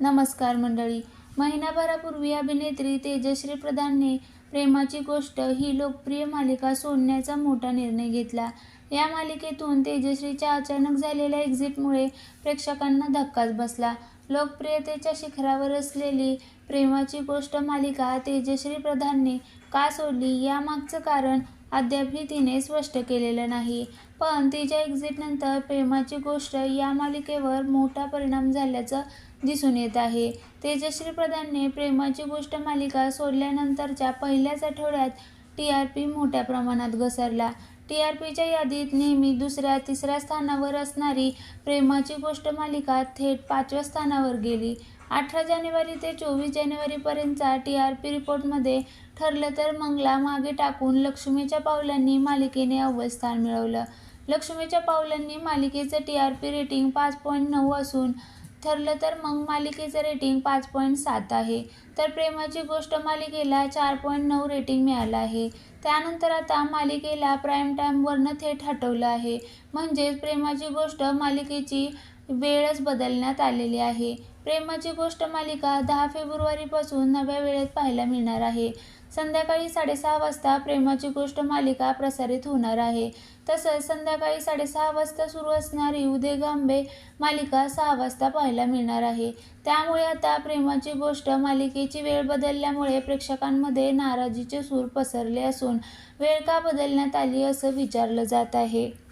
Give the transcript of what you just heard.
नमस्कार मंडळी. महिनाभरापूर्वी अभिनेत्री तेजश्री प्रधानने प्रेमाची गोष्ट ही लोकप्रिय मालिका सोडण्याचा मोठा निर्णय घेतला. या मालिकेतून तेजश्रीच्या अचानक झालेल्या एक्झिटमुळे प्रेक्षकांना धक्काच बसला. लोकप्रियतेच्या शिखरावर असलेली प्रेमाची गोष्ट मालिका तेजश्री प्रधानने का सोडली यामागचं कारण अद्यापही तिने स्पष्ट केलेलं नाही. पण तिच्या एक्झिटनंतर प्रेमाची गोष्ट या मालिकेवर मोठा परिणाम झाल्याचं दिसून येत आहे. तेजश्री प्रधानने प्रेमाची गोष्ट मालिका सोडल्यानंतरच्या पहिल्याच आठवड्यात टी आर पी मोठ्या प्रमाणात घसरला. टी आर पीच्या यादीत नेहमी दुसऱ्या तिसऱ्या स्थानावर असणारी प्रेमाची गोष्ट मालिका थेट पाचव्या स्थानावर गेली. अठरा जानेवारी ते चोवीस जानेवारीपर्यंतचा टी आर पी रिपोर्टमध्ये ठरलं तर मंगला मागे टाकून लक्ष्मीच्या पावलांनी मालिकेने अव्वल स्थान मिळवलं. लक्ष्मीच्या पावलांनी मालिकेचं टी आर पी रेटिंग पाच पॉईंट नऊ असून ठरलं तर मग मालिकेचं रेटिंग पाच पॉईंट सात आहे. तर प्रेमाची गोष्ट मालिकेला चार पॉईंट नऊ रेटिंग मिळालं आहे. त्यानंतर आता मालिकेला प्राईम टाईमवरनं थेट हटवलं आहे. म्हणजेच प्रेमाची गोष्ट मालिकेची वेळच बदलण्यात आलेली आहे. प्रेमाची गोष्ट मालिका दहा फेब्रुवारीपासून नव्या वेळेत पाहायला मिळणार आहे. संध्याकाळी साडेसहा वाजता प्रेमाची गोष्ट मालिका प्रसारित होणार आहे. तसंच संध्याकाळी साडेसहा वाजता सुरू असणारी उदय गांबे मालिका सहा वाजता पाहायला मिळणार आहे. त्यामुळे आता प्रेमाची गोष्ट मालिकेची वेळ बदलल्यामुळे प्रेक्षकांमध्ये नाराजीचे सूर पसरले असून वेळ का बदलण्यात आली असं विचारलं जात आहे.